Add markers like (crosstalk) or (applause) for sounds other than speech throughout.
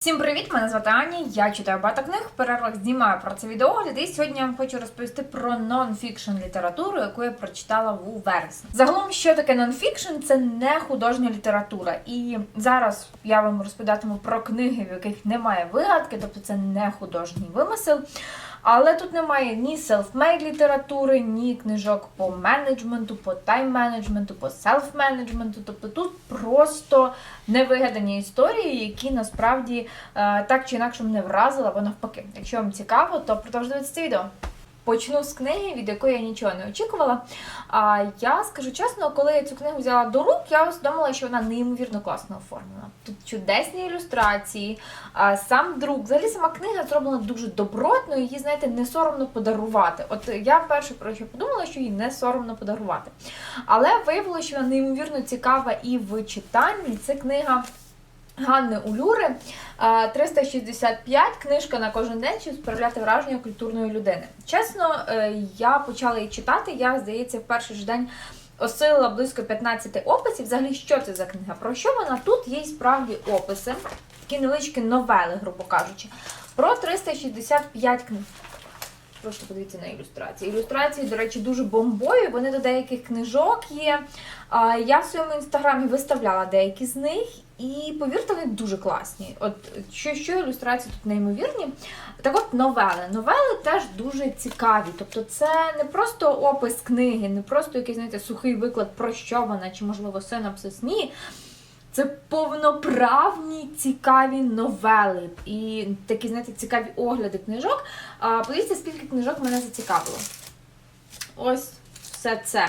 Всім привіт! Мене звати Аня. Я читаю багато книг. В перервах знімаю про це відеогляд. І сьогодні я вам хочу розповісти про нон-фікшн літературу, яку я прочитала у вересні. Загалом, що таке нон-фікшн? Це не художня література. І зараз я вам розповідатиму про книги, в яких немає вигадки, тобто це не художній вимисел. Але тут немає ні селфмейд літератури, ні книжок по менеджменту, по тайм-менеджменту, по селф-менеджменту. Тобто тут просто невигадані історії, які насправді е, так чи інакше мене вразили або навпаки. Якщо вам цікаво, то продовжуйте це відео. Почну з книги, від якої я нічого не очікувала. А я скажу чесно, коли я цю книгу взяла до рук, я усвідомила, що вона неймовірно класно оформлена. Тут чудесні ілюстрації, а сам друк. Взагалі сама книга зроблена дуже добротно, її, знаєте, не соромно подарувати. От я перше про що подумала, що її не соромно подарувати. Але виявилося, що вона неймовірно цікава і в читанні. Це книга. Ганни Улюри 365 книжка на кожен день, щоб справляти враження культурної людини. Чесно, е, я почала її читати. Я, здається, в перший ж день осилила близько 15 описів. Взагалі, що це за книга? Про що вона? Тут є і справді описи, такі невеличкі новели, грубо кажучи, про 365 книг. Просто подивіться на ілюстрації. Ілюстрації, до речі, дуже бомбові. Вони до деяких книжок є. Я в своєму інстаграмі виставляла деякі з них, і повірте, вони дуже класні. От що, що ілюстрації тут неймовірні. Так от новели. Новели теж дуже цікаві. Тобто, це не просто опис книги, не просто якийсь знаєте, сухий виклад про що вона, чи можливо синапсис. Ні. Це повноправні цікаві новели і такі, знаєте, цікаві огляди книжок. Подивіться, скільки книжок мене зацікавило. Ось все це.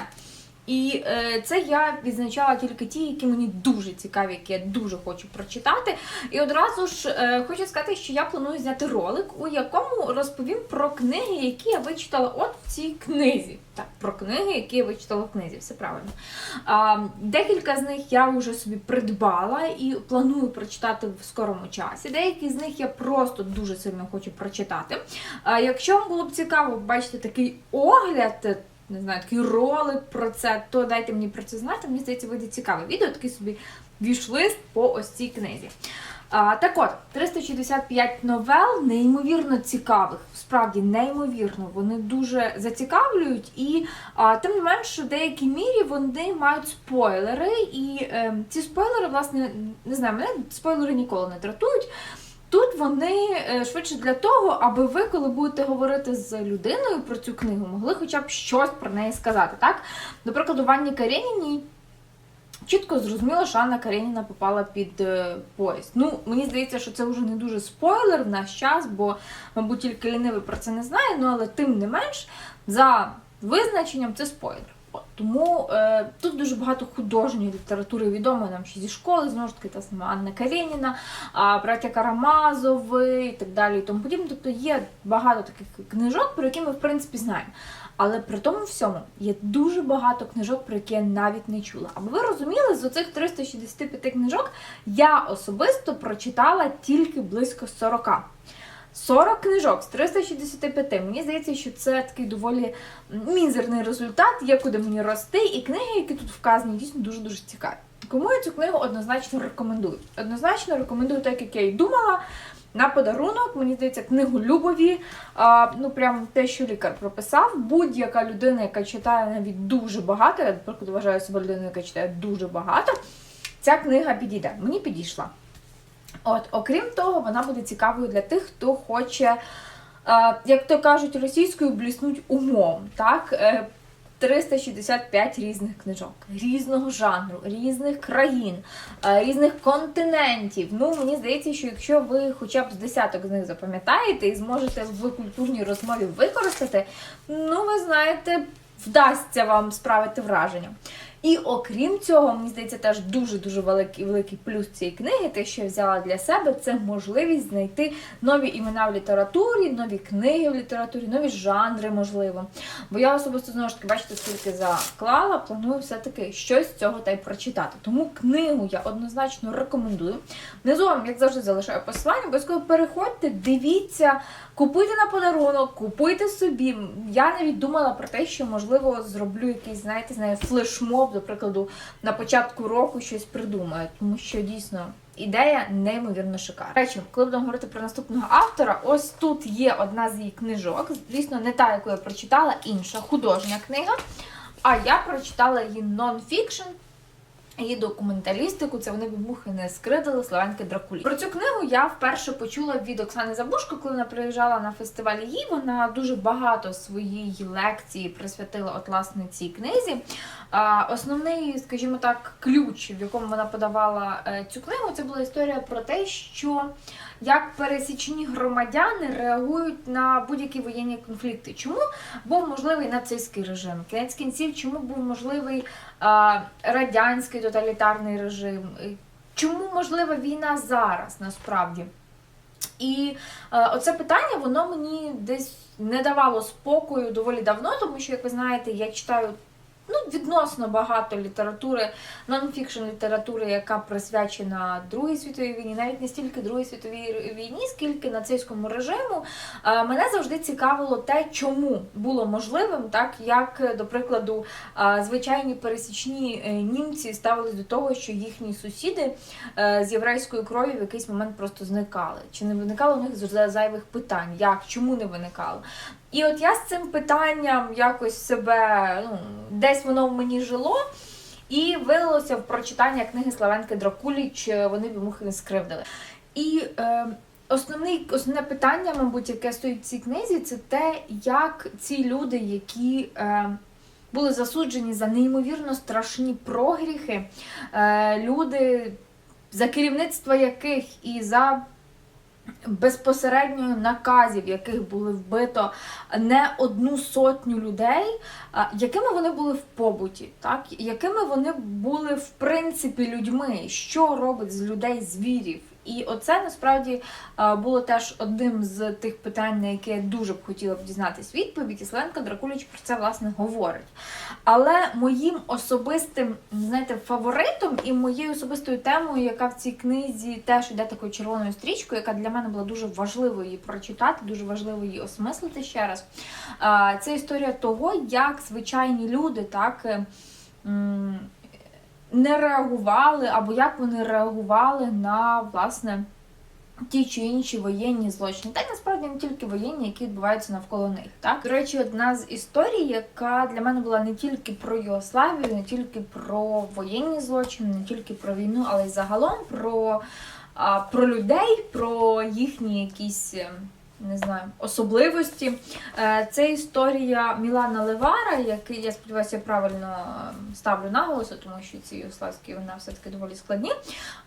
І е, це я відзначала тільки ті, які мені дуже цікаві, які я дуже хочу прочитати. І одразу ж е, хочу сказати, що я планую зняти ролик, у якому розповім про книги, які я вичитала от в цій книзі. Так, про книги, які я вичитала в книзі, все правильно. А, декілька з них я вже собі придбала і планую прочитати в скорому часі. Деякі з них я просто дуже сильно хочу прочитати. А, якщо вам було б цікаво бачити такий огляд не знаю, такий ролик про це, то дайте мені про це знати. Мені здається, вийде цікаве відео, такий собі вішлист по ось цій книзі. А, так от, 365 новел, неймовірно цікавих, справді неймовірно, вони дуже зацікавлюють, і а, тим не менш, в деякій мірі вони мають спойлери, і е, ці спойлери, власне, не знаю, мене спойлери ніколи не дратують. Тут вони е, швидше для того, аби ви, коли будете говорити з людиною про цю книгу, могли хоча б щось про неї сказати. Так? До прикладу, Ванні Кареніній чітко зрозуміло, що Анна Кареніна попала під е, поїзд. Ну, мені здається, що це вже не дуже спойлер в наш час, бо, мабуть, тільки лінивий про це не знає, ну але тим не менш, за визначенням це спойлер. Тому е, тут дуже багато художньої літератури відомо нам ще зі школи, знову ж таки, та сама Анна Кареніна, браття Карамазови і так далі. і тому подібне. Тобто є багато таких книжок, про які ми в принципі знаємо. Але при тому всьому є дуже багато книжок, про які я навіть не чула. Аби ви розуміли, з оцих 365 книжок я особисто прочитала тільки близько 40. 40 книжок з 365. Мені здається, що це такий доволі мізерний результат, є куди мені рости, і книги, які тут вказані, дійсно дуже-дуже цікаві. Кому я цю книгу однозначно рекомендую. Однозначно рекомендую, так як я і думала. На подарунок, мені здається, книгу Любові, а, ну прям те, що лікар прописав. Будь-яка людина, яка читає навіть дуже багато, я, наприклад, вважаю себе людиною, яка читає дуже багато, ця книга підійде. Мені підійшла. От, окрім того, вона буде цікавою для тих, хто хоче, е, як то кажуть, російською бліснуть умом. Так? Е, 365 різних книжок, різного жанру, різних країн, е, різних континентів. Ну, мені здається, що якщо ви хоча б з десяток з них запам'ятаєте і зможете в культурній розмові використати, ну, ви знаєте, вдасться вам справити враження. І окрім цього, мені здається, теж дуже-дуже великий великий плюс цієї книги, те, що я взяла для себе, це можливість знайти нові імена в літературі, нові книги в літературі, нові жанри, можливо. Бо я особисто знову ж таки, бачите, скільки заклала, планую все-таки щось з цього та й прочитати. Тому книгу я однозначно рекомендую. Внизу вам, як завжди, залишаю посилання, обов'язково переходьте, дивіться, купуйте на подарунок, купуйте собі. Я навіть думала про те, що можливо зроблю якийсь, знаєте, знає, флешмоб, до прикладу, на початку року щось придумаю, тому що дійсно ідея неймовірно шикарна. Речі, коли будемо говорити про наступного автора, ось тут є одна з її книжок. Звісно, не та, яку я прочитала, інша художня книга. А я прочитала її нон-фікшн, її документалістику, це вони б мухи не скридили Славянки Дракулі. Про цю книгу я вперше почула від Оксани Забушко, коли вона приїжджала на фестиваль її. Вона дуже багато своєї лекції присвятила от власне цій книзі. Основний, скажімо так, ключ, в якому вона подавала е, цю книгу, це була історія про те, що як пересічні громадяни реагують на будь-які воєнні конфлікти. Чому був можливий нацистський режим? Кінець кінців, чому був можливий радянський тоталітарний режим? Чому можлива війна зараз насправді? І е, оце питання воно мені десь не давало спокою доволі давно, тому що, як ви знаєте, я читаю ну, відносно багато літератури, нонфікшн літератури, яка присвячена Другій світовій війні, навіть не стільки Другій світовій війні, скільки нацистському режиму. Е, Мене завжди цікавило те, чому було можливим, так як, до прикладу, е, звичайні пересічні е, німці ставились до того, що їхні сусіди з єврейською кров'ю в якийсь момент просто зникали. Чи не виникало у них зайвих питань? Як? Чому не виникало? І от я з цим питанням якось себе ну, десь воно в мені жило. І вилилося в прочитання книги Славенки Дракуліч Вони б мухи не скривдили. І е, основний, основне питання, мабуть, яке стоїть в цій книзі, це те, як ці люди, які е, були засуджені за неймовірно страшні прогріхи, е, люди, за керівництва яких і за безпосередньо наказів, яких були вбито не одну сотню людей, якими вони були в побуті, так? якими вони були в принципі людьми, що робить з людей звірів. І оце насправді було теж одним з тих питань, на які я дуже б хотіла б дізнатись відповідь. І Сленка Дракуліч про це власне говорить. Але моїм особистим, знаєте, фаворитом і моєю особистою темою, яка в цій книзі теж йде такою червоною стрічкою, яка для мене була дуже важливо її прочитати, дуже важливо її осмислити ще раз. Це історія того, як звичайні люди так. Не реагували, або як вони реагували на власне ті чи інші воєнні злочини. Та й насправді не тільки воєнні, які відбуваються навколо них. Так, до речі, одна з історій, яка для мене була не тільки про Югославію, не тільки про воєнні злочини, не тільки про війну, але й загалом про, а, про людей, про їхні якісь. Не знаю, особливості. Е, Це історія Мілана Левара, який, я сподіваюся, правильно е, ставлю наголоси, тому що ці югославські вона все-таки доволі складні.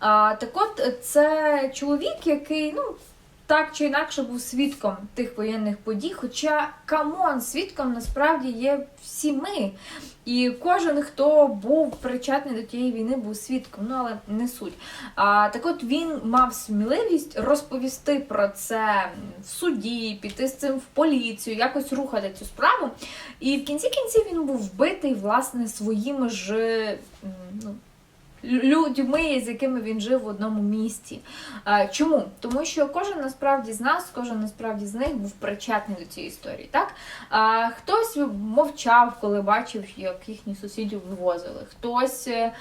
Так от, це чоловік, який, ну, так чи інакше був свідком тих воєнних подій. Хоча камон, свідком насправді є всі ми. І кожен, хто був причетний до тієї війни, був свідком, ну але не суть. А, так от він мав сміливість розповісти про це в суді, піти з цим в поліцію, якось рухати цю справу. І в кінці кінців він був вбитий власне своїми ж ну, людьми, з якими він жив в одному місті. Чому? Тому що кожен насправді з нас, кожен насправді з них був причетний до цієї історії. Так? Хтось мовчав, коли бачив, як їхніх сусідів вивозили, хтось е,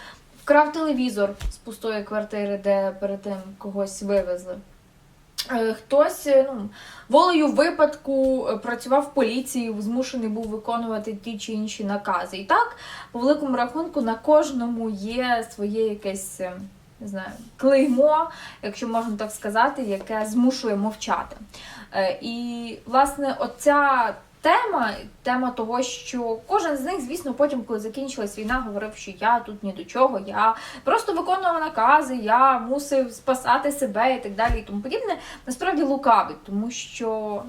вкрав телевізор з пустої квартири, де перед тим когось вивезли. Е, Хтось е, ну, волею випадку е, працював в поліції, змушений був виконувати ті чи інші накази. І так, по великому рахунку, на кожному є своє якесь не знаю, клеймо, якщо можна так сказати, яке змушує мовчати. І, власне, оця тема, тема того, що кожен з них, звісно, потім, коли закінчилась війна, говорив, що я тут ні до чого, я просто виконував накази, я мусив спасати себе і так далі, і тому подібне, насправді лукавить, тому що.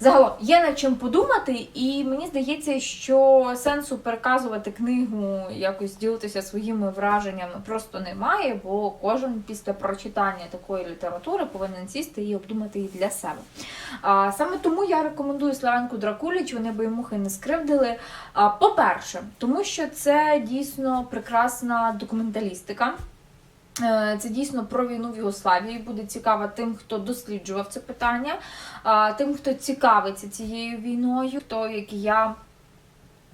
Загалом є над чим подумати, і мені здається, що сенсу переказувати книгу, якось ділитися своїми враженнями просто немає, бо кожен після прочитання такої літератури повинен сісти і обдумати її для себе. А, саме тому я рекомендую Славенку Дракуліч, вони би мухи не скривдили. По-перше, тому що це дійсно прекрасна документалістика. Е, Це дійсно про війну в Югославії. Буде цікаво тим, хто досліджував це питання, тим, хто цікавиться цією війною, хто, як я,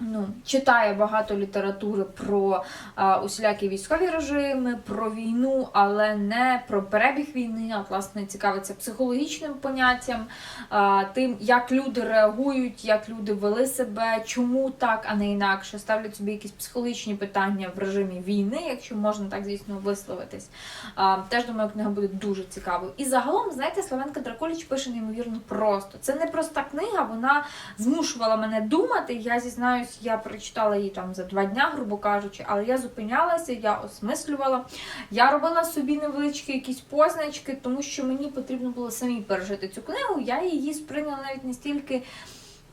ну, читає багато літератури про а, усілякі військові режими, про війну, але не про перебіг війни, а власне цікавиться психологічним поняттям, а, тим, як люди реагують, як люди вели себе, чому так, а не інакше, ставлять собі якісь психологічні питання в режимі війни, якщо можна так, звісно, висловитись. А, теж думаю, книга буде дуже цікавою. І загалом, знаєте, Славенка Дракуліч пише неймовірно просто. Це не проста книга, вона змушувала мене думати. Я зізнаюсь, я прочитала її там за два дня, грубо кажучи, але я зупинялася, я осмислювала. Я робила собі невеличкі якісь позначки, тому що мені потрібно було самі пережити цю книгу. Я її сприйняла навіть не стільки.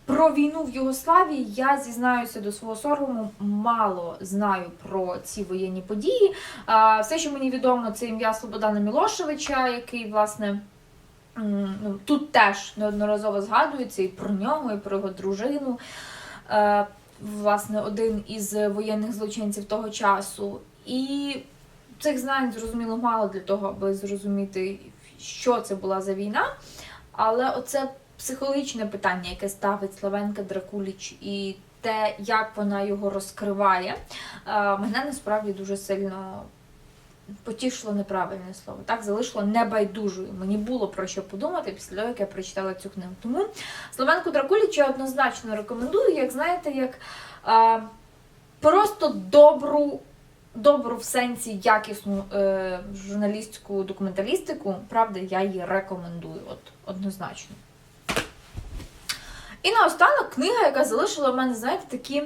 Про війну в Югославії я зізнаюся до свого сорому, мало знаю про ці воєнні події. Все, що мені відомо, це ім'я Слободана Мілошевича, який, власне, ну, тут теж неодноразово згадується і про нього, і про його дружину. Власне, один із воєнних злочинців того часу. І цих знань зрозуміло мало для того, аби зрозуміти, що це була за війна. Але оце психологічне питання, яке ставить Славенка Дракуліч, і те, як вона його розкриває, е, мене насправді дуже сильно потішило неправильне слово. Так, залишило небайдужою. Мені було про що подумати після того, як я прочитала цю книгу. Тому Славенку Дракуліч я однозначно рекомендую, як знаєте, як е, просто добру. Добру в сенсі якісну е, журналістську документалістику, правда, я її рекомендую, от однозначно. І наостанок книга, яка залишила в мене, знаєте, такі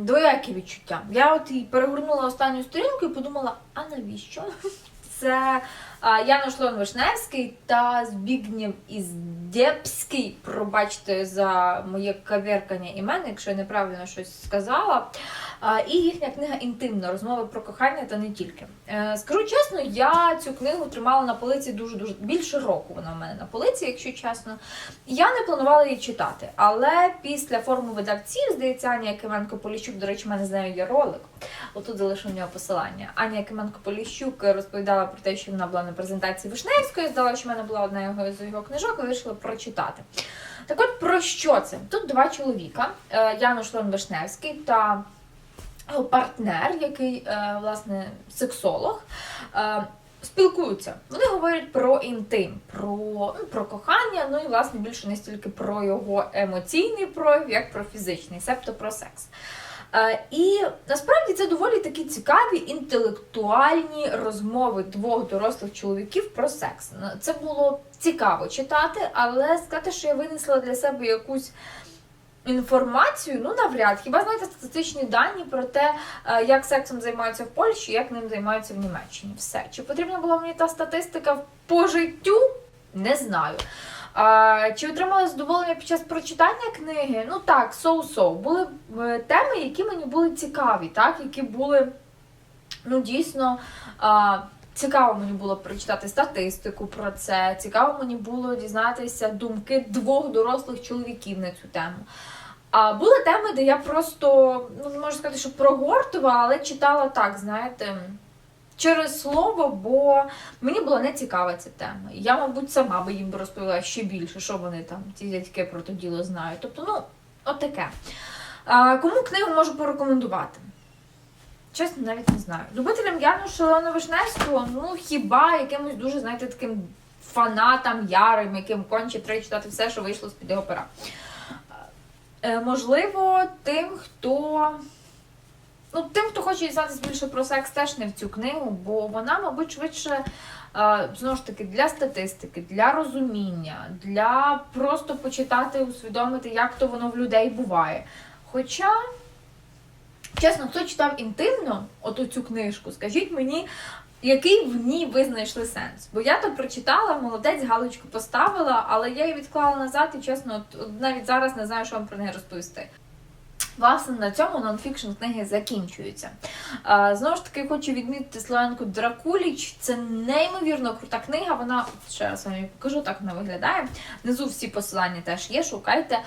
двоякі відчуття. Я от і перегорнула останню сторінку і подумала, а навіщо? (laughs) Це Янош Леон Вишневський та Збігнєв Іздєпський. Пробачте за моє каверкання імен, якщо я неправильно щось сказала. І їхня книга інтимна розмови про кохання та не тільки. Е, Скажу чесно, я цю книгу тримала на полиці дуже дуже більше року. Вона в мене на полиці, якщо чесно. Я не планувала її читати, але після форуму видавців, здається, Аня Якименко Поліщук, до речі, в мене з нею є ролик. Отут залишу в нього посилання. Аня Якименко Поліщук розповідала про те, що вона була на презентації Вишневської, здала, що в мене була одна його з його книжок, і вирішила прочитати. Так от про що це? Тут два чоловіка: е, Януш Леон Вишневський та його партнер, який, е, власне, сексолог. е, Спілкуються. Вони говорять про інтим, про, ну, про кохання, ну і власне більше не стільки про його емоційний прояв, як про фізичний, себто про секс. Е, і насправді це доволі такі цікаві інтелектуальні розмови двох дорослих чоловіків про секс. Це було цікаво читати, але сказати, що я винесла для себе якусь інформацію, ну навряд. Хіба знаєте статистичні дані про те, е, як сексом займаються в Польщі, як ним займаються в Німеччині. Все. Чи потрібна була мені та статистика по життю? Не знаю. А, чи отримала задоволення під час прочитання книги? Ну так, соу-соу. Були е, теми, які мені були цікаві, так, які були ну, дійсно. А, Цікаво мені було прочитати статистику про це. Цікаво мені було дізнатися думки двох дорослих чоловіків на цю тему. А були теми, де я просто, ну можу сказати, що прогортувала, але читала так, знаєте, через слово, бо мені була не цікава ця тема. Я, мабуть, сама би їм розповіла ще більше, що вони там, ці дядьки про то діло знають. Тобто, ну, от таке. А, кому книгу можу порекомендувати? Чесно, навіть не знаю. Любителям Яну Шалена Вишневського, ну хіба якимось дуже, знаєте, таким фанатам ярим, яким конче треба читати все, що вийшло з-під його пера. Е, можливо, тим, хто. Ну, тим, хто хоче дізнатися більше про секс, теж не в цю книгу, бо вона, мабуть, швидше, знову ж таки, для статистики, для розуміння, для просто почитати, усвідомити, як то воно в людей буває. Хоча. Чесно, хто читав інтимно оту цю книжку, скажіть мені, який в ній ви знайшли сенс? Бо я то прочитала, молодець, галочку поставила, але я її відклала назад і чесно, от, от навіть зараз не знаю, що вам про неї розповісти. Власне, на цьому нонфікшн книги закінчуються. Знову ж таки, хочу відмітити Славенку Дракуліч. Це неймовірно крута книга. Вона ще раз вам покажу, так вона виглядає. Внизу всі посилання теж є, шукайте.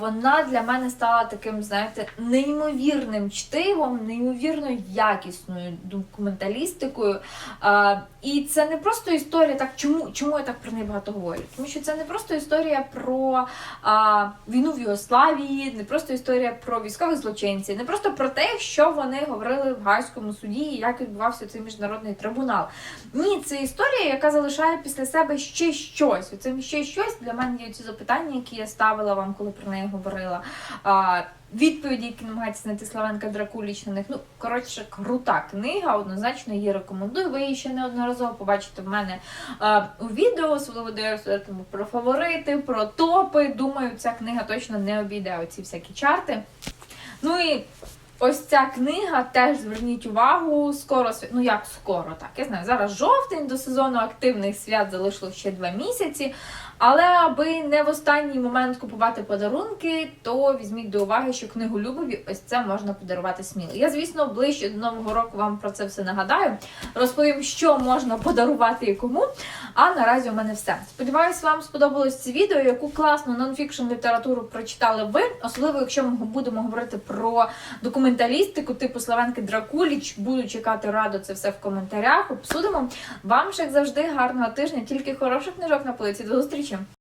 Вона для мене стала таким, знаєте, неймовірним чтивом, неймовірно якісною документалістикою. І це не просто історія, так чому, чому я так про неї багато говорю? Тому що це не просто історія про а, війну в Югославії, не просто історія про військових злочинців, не просто про те, що вони говорили в Гайському суді і як відбувався цей міжнародний трибунал. Ні, це історія, яка залишає після себе ще щось. Оце ще щось для мене є ці запитання, які я ставила вам, коли про неї говорила. А, Відповіді, які намагається знайти Славенка Дракуліч на них. Ну, коротше, крута книга, однозначно її рекомендую. Ви її ще неодноразово побачите в мене е, у відео, особливо де я розповідатиму про фаворити, про топи. Думаю, ця книга точно не обійде оці всякі чарти. Ну і ось ця книга теж зверніть увагу. Скоро ну як скоро, так я знаю. Зараз жовтень до сезону активних свят залишилось ще два місяці. Але аби не в останній момент купувати подарунки, то візьміть до уваги, що книгу Любові ось це можна подарувати сміло. Я, звісно, ближче до нового року вам про це все нагадаю. Розповім, що можна подарувати і кому. А наразі у мене все. Сподіваюсь, вам сподобалось це відео, яку класну нонфікшн літературу прочитали ви, особливо якщо ми будемо говорити про документалістику типу Славенки Дракуліч. Буду чекати радо це все в коментарях. Обсудимо. Вам ж як завжди гарного тижня, тільки хороших книжок на полиці. До зустрічі!